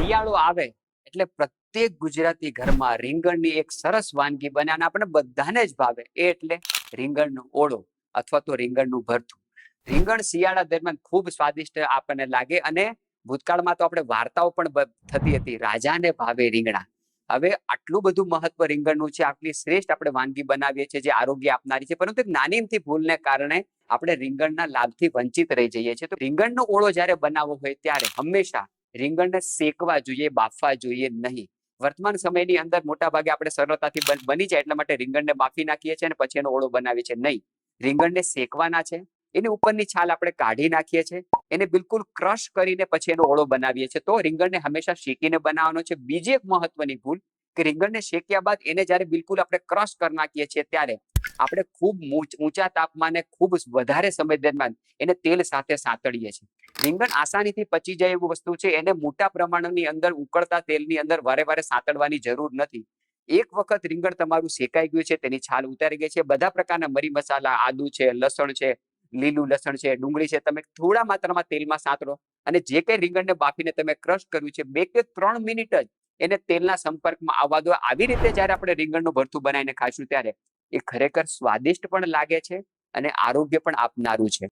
શિયાળો આવે એટલે પ્રત્યેક ગુજરાતી ઘરમાં રીંગણની એક સરસ વાનગી બને અને આપણે બધાને જ ભાવે. એ એટલે રીંગણનો ઓળો અથવા તો રીંગણનું ભરથું. રીંગણ શિયાળા દરમિયાન ખૂબ સ્વાદિષ્ટ આપણને લાગે અને ભૂતકાળમાં તો આપણે વાર્તાઓ પણ થતી હતી, રાજાને ભાવે રીંગણા. હવે આટલું બધું મહત્વ રીંગણનું છે, આટલી શ્રેષ્ઠ આપણે વાનગી બનાવીએ છીએ, જે આરોગ્ય આપનારી છે, પરંતુ એક નાની અમથી ભૂલને કારણે આપણે રીંગણના લાભથી વંચિત રહી જઈએ છીએ. તો રીંગણનો ઓળો જ્યારે બનાવવો હોય ત્યારે હંમેશા રીંગણને શેકવા જોઈએ, બાફવા જોઈએ નહીં. વર્તમાન સમયની અંદર મોટા ભાગે આપણે સરળતાથી બન- જાય એટલા માટે રીંગણને બાફી નાખીએ છીએ અને પછી એનો ઓળો બનાવીએ છીએ. નહીં. રીંગણને શેકવાના છે, એની ઉપરની છાલ આપણે કાઢી નાખીએ છીએ, એને બિલકુલ ક્રશ કરીને પછી એનો ઓળો બનાવીએ છીએ. તો રીંગણને હંમેશા શેકીને બનાવવાનો છે. બીજી એક મહત્વની ભૂલ કે રીંગણને શેક્યા બાદ એને જ્યારે બિલકુલ આપણે ક્રશ કરી નાખીએ છીએ ત્યારે આપણે ખૂબ ઊંચ- તાપમાને ખૂબ વધારે સમય દરમિયાન એને તેલ સાથે સાંતળીએ છીએ. રીંગણ આસાનીથી પચી જાય એવું વસ્તુ છે, એને મોટા પ્રમાણની અંદર ઉકળતા તેલની અંદર વારે વારે સાતળવાની જરૂર નથી. એક વખત રીંગણ તમારું શેકાઈ ગયું છે, તેની છાલ ઉતારી ગઈ છે, બધા પ્રકારના મરી મસાલા, આદુ છે, લસણ છે, લીલું લસણ છે, ડુંગળી છે, તમે થોડા માત્રામાં તેલમાં સાંતળો અને જે કઈ રીંગણને બાફીને તમે ક્રશ કર્યું છે, બે કે ત્રણ મિનિટ જ એને તેલના સંપર્કમાં આવવા દો. આવી રીતે જ્યારે આપણે રીંગણનું ભરથું બનાવીને ખાઈશું ત્યારે એ ખરેખર સ્વાદિષ્ટ પણ લાગે છે અને આરોગ્ય પણ આપનારું છે.